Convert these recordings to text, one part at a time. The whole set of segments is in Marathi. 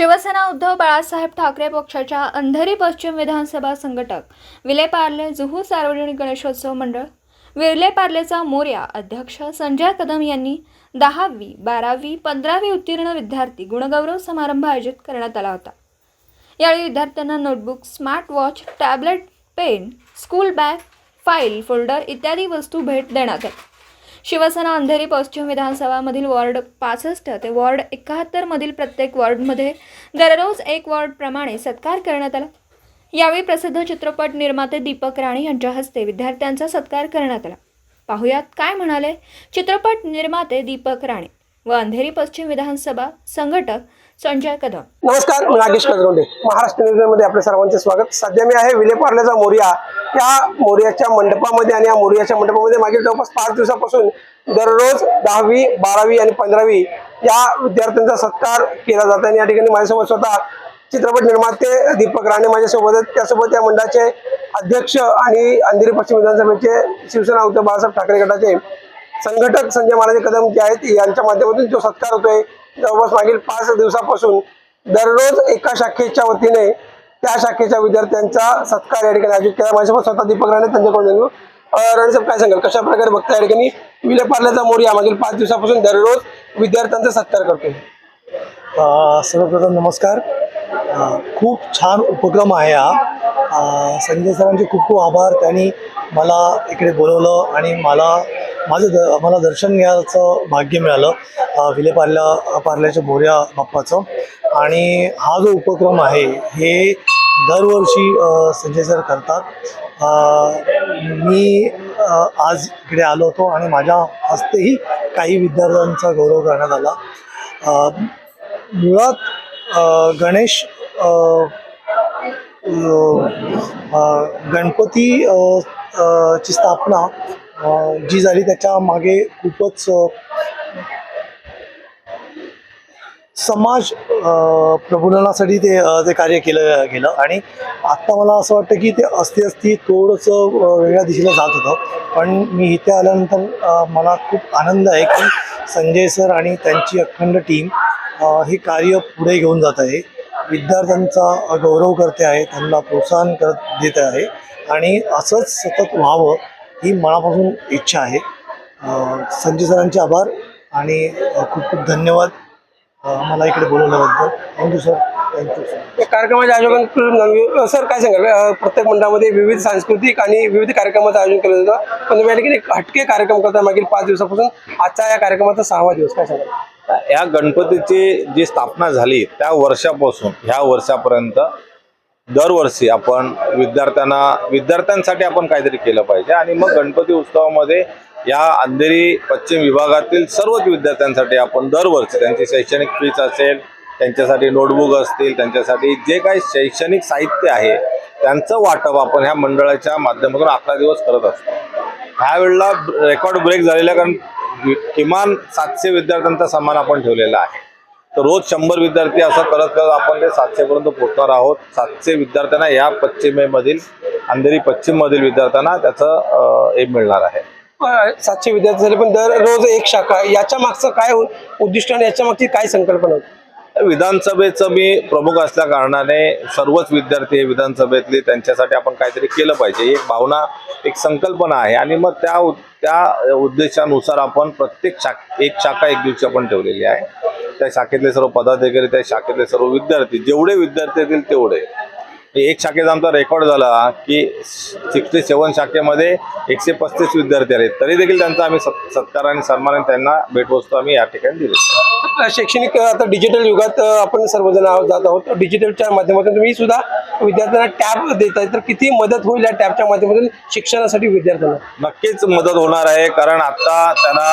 शिवसेना उद्धव बाळासाहेब ठाकरे पक्षाच्या अंधेरी पश्चिम विधानसभा संघटक विले पार्ले जुहू सार्वजनिक गणेशोत्सव मंडळ विले पार्लेचा मोर्या अध्यक्ष संजय कदम यांनी दहावी बारावी पंधरावी उत्तीर्ण विद्यार्थी गुणगौरव समारंभ आयोजित करण्यात आला होता. यावेळी विद्यार्थ्यांना notebook smart watch tablet pen school bag file folder इत्यादी वस्तू भेट देण्यात आल्या शिवसेना अंधेरी पश्चिम विधानसभामधील वॉर्ड पासष्ट ते वॉर्ड एकाहत्तरमधील प्रत्येक वॉर्डमध्ये दररोज एक वॉर्डप्रमाणे सत्कार करण्यात आला. यावेळी प्रसिद्ध चित्रपट निर्माते दीपक राणे यांच्या हस्ते विद्यार्थ्यांचा सत्कार करण्यात आला. पाहुयात काय म्हणाले चित्रपट निर्माते दीपक राणे व अंधेरी पश्चिम विधानसभा संघटक संजय कदम. नमस्कार मी नागेश कदरोंडे महाराष्ट्र न्यूजमध्ये आपल्या सर्वांचे स्वागत. सध्या मी आहे विलेपार्ल्याचा मोर्या. त्या मोर्याच्या मंडपामध्ये आणि या मोर्याच्या मंडपामध्ये मागील जवळपास पाच दिवसापासून दररोज दहावी बारावी आणि पंधरावी या विद्यार्थ्यांचा सत्कार केला जात आहे. आणि या ठिकाणी माझ्यासोबत स्वतः चित्रपट निर्माते दीपक राणे माझ्यासोबत आहेत. त्यासोबत या मंडळाचे अध्यक्ष आणि अंधेरी पश्चिम विधानसभेचे शिवसेना उद्धव बाळासाहेब ठाकरे गटाचे संघटक संजय महाराज कदम जे आहेत यांच्या माध्यमातून जो सत्कार होतोय जवळपास मागील पाच दिवसापासून दररोज एका शाखेच्या वतीने त्या शाखेच्या विद्यार्थ्यांचा सत्कार या ठिकाणी आयोजित केला. माझ्यासोबत स्वतः दीपक राणे त्यांच्याकडून जाणू काय सांगाल? कशा प्रकारे बघता या ठिकाणी? विलेपार्ल्याचा मोर्या मागील पाच दिवसापासून दररोज विद्यार्थ्यांचा सत्कार करतो सर्वप्रथम नमस्कार. खूप छान उपक्रम आहे हा. संजय सरांचे खूप खूप आभार. त्यांनी मला इकडे बोलवलं आणि मला माझं द मला दर्शन घ्यायचं भाग्य मिळालं. विलेपार्ल्या पार्ल्याच्या बोऱ्या बाप्पाचं. आणि हा जो उपक्रम आहे हे दरवर्षी संजय सर करतात. मी आज इकडे आलो होतो आणि माझ्या हस्तेही काही विद्यार्थ्यांचा गौरव करण्यात आला. मुळात गणेश गणपती ची स्थापना जी झाली त्याच्यामागे खूपच समाज प्रबोधनासाठी ते ते कार्य केलं गेलं. आणि आत्ता मला असं वाटतं की ते असती असती थोडंसं वेगळ्या दिशेला जात होतं. पण मी इथे आल्यानंतर मला खूप आनंद आहे की संजय सर आणि त्यांची अखंड टीम हे कार्य पुढे घेऊन जात आहे. विद्यार्थ्यांचा गौरव करते आहे त्यांना प्रोत्साहन करत देत आहे. आणि असंच सतत व्हावं ही मनापासून इच्छा आहे. संजय सरांचे आभार आणि खूप खूप धन्यवाद मला इकडे बोलवल्याबद्दल. Thank you sir thank you sir या कार्यक्रमाच्या आयोजकांकडून नवी- सर काय सांगाल? प्रत्येक मंडळामध्ये विविध सांस्कृतिक आणि विविध कार्यक्रमाचं आयोजन केलं जातं. पण तुम्ही या ठिकाणी एक हटके कार्यक्रम करता मागील पाच दिवसापासून. आजचा या कार्यक्रमाचा सहावा दिवस काय सांगाल? या गणपतीची जी स्थापना झाली त्या वर्षापासून ह्या वर्षापर्यंत दरवर्षी आपण विद्यार्थ्यांना विद्यार्थ्यांसाठी आपण काहीतरी केलं पाहिजे. आणि मग गणपती उत्सवामध्ये या अंधेरी पश्चिम विभागातील सर्वच विद्यार्थ्यांसाठी आपण दरवर्षी त्यांची शैक्षणिक फीस असेल त्यांच्यासाठी नोटबुक असतील त्यांच्यासाठी जे काही शैक्षणिक साहित्य आहे त्यांचं वाटप आपण ह्या मंडळाच्या माध्यमातून अकरा दिवस करत असतो. ह्यावेळेला रेकॉर्ड ब्रेक झालेला कारण किमान सातशे विद्यार्थ्यांचा सन्मान आपण ठेवलेला आहे. तर रोज शंभर विद्यार्थी असं करत करत आपण ते सातशे पर्यंत पोहोचणार आहोत. सातशे विद्यार्थ्यांना या पश्चिमेमधील अंधेरी पश्चिम मधील विद्यार्थ्यांना त्याचं हे मिळणार आहे. सातशे विद्यार्थी झाले पण दररोज एक शाखा याच्या मागचं काय उद्दिष्ट आणि याच्या मागची काय संकल्पना होती? विधानसभेचं मी प्रमुख असल्या कारणाने सर्वच विद्यार्थी हे विधानसभेतले त्यांच्यासाठी आपण काहीतरी केलं पाहिजे. एक भावना एक संकल्पना आहे. आणि मग त्या त्या उद्देशानुसार आपण प्रत्येक शाख एक शाखा एक दिवशी आपण ठेवलेली आहे. त्या शाखेतले सर्व पदाधिकारी त्या शाखेतले सर्व विद्यार्थी जेवढे विद्यार्थी येतील तेवढे. एक शाखेचा आमचा रेकॉर्ड झाला की सिक्स्टी सेवन शाखेमध्ये एकशे पस्तीस विद्यार्थी आले. तरी देखील त्यांचा आम्ही सत्- सत्कार आणि सन्मान त्यांना भेटवस्तू आम्ही या ठिकाणी दिली. शैक्षणिक आता डिजिटल युगात आपण सर्वजण आहोत- जात आहोत. डिजिटलच्या माध्यमातून तुम्ही सुद्धा विद्यार्थ्यांना टॅब देताय तर किती मदत होईल या टॅबच्या माध्यमातून शिक्षणासाठी विद्यार्थ्यांना? नक्कीच मदत होणार आहे. कारण आता त्यांना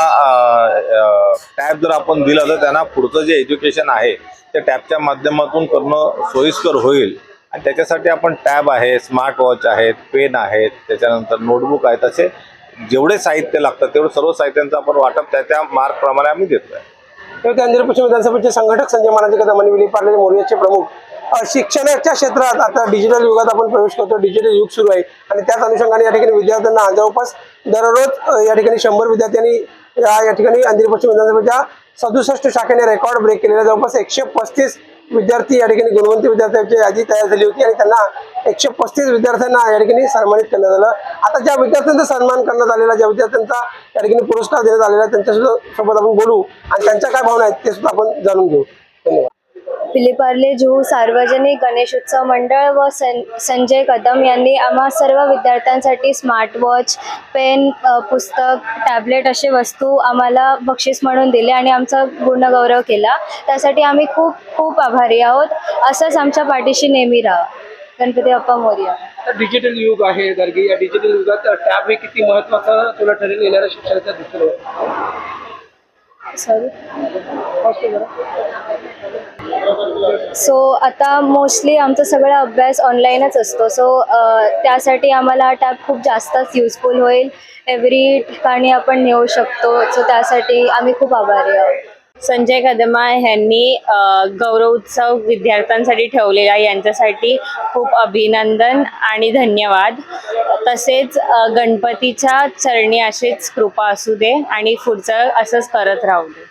टॅब जर आपण दिलं तर त्यांना पुढचं जे एज्युकेशन आहे ते टॅबच्या माध्यमातून करणं सोयीस्कर होईल. आणि त्याच्यासाठी आपण टॅब आहे स्मार्ट वॉच आहेत पेन आहेत त्याच्यानंतर नोटबुक आहेत. असे जेवढे साहित्य लागतात तेवढं सर्व साहित्यांचं आपण वाटप त्या त्या मार्कप्रमाणे आम्ही देतो आहे ते अंधेरी पश्चिम विधानसभेचे संघटक संजय महाराज कदम आणि विली पार्ले मोर्याचे प्रमुख शिक्षणाच्या क्षेत्रात आता डिजिटल युगात आपण प्रवेश करतो डिजिटल युग सुरू आहे. आणि त्याच अनुषंगाने या ठिकाणी विद्यार्थ्यांना जवळपास दररोज या ठिकाणी शंभर विद्यार्थ्यांनी या या ठिकाणी अंधेरी पश्चिम विधानसभेच्या सदुसष्ट शाखेने रेकॉर्ड ब्रेक केलेला जवळपास एकशे पस्तीस विद्यार्थी या ठिकाणी गुणवंत विद्यार्थ्यांची यादी तयार झाली होती आणि त्यांना एकशे पस्तीस विद्यार्थ्यांना या ठिकाणी सन्मानित करण्यात आलं. आता ज्या विद्यार्थ्यांचा सन्मान करण्यात आलेला ज्या विद्यार्थ्यांचा या ठिकाणी पुरस्कार देण्यात आलेला आहे, त्यांच्या सुद्धा सोबत आपण बोलू आणि त्यांच्या काय भावना आहेत ते सुद्धा आपण जाणून घेऊ. पिलीपार्ले जुहू सार्वजनिक गणेशोत्सव मंडळ व सं संजय कदम यांनी आम्हा सर्व विद्यार्थ्यांसाठी स्मार्टवॉच पेन पुस्तक टॅबलेट असे वस्तू आम्हाला बक्षीस म्हणून दिले आणि आमचा गुणगौरव केला. त्यासाठी आम्ही खूप खूप आभारी आहोत. असंच आमच्या पाठीशी नेहमी राहा. गणपती बाप्पा मोरया. डिजिटल युग आहे गर्गी या डिजिटल युगात टॅब हे किती महत्वाचं तुला ठरेल येणाऱ्या शिक्षणाच्या दृष्टीने सॉरी सो आता मोस्टली आमचा सगळा अभ्यास ऑनलाईनच असतो. सो त्यासाठी आम्हाला हा टॅब खूप जास्तच युजफुल होईल. एव्हरी ठिकाणी आपण नेऊ शकतो. सो त्यासाठी आम्ही खूप आभारी आहोत. संजय कदमा यांनी गौरव उत्सव विद्यार्थ्यांसाठी ठेवलेला यांच्यासाठी खूप अभिनंदन आणि धन्यवाद. तसेच गणपतीच्या चरणी अशीच कृपा असू दे आणि पुढचं असंच करत राहू दे.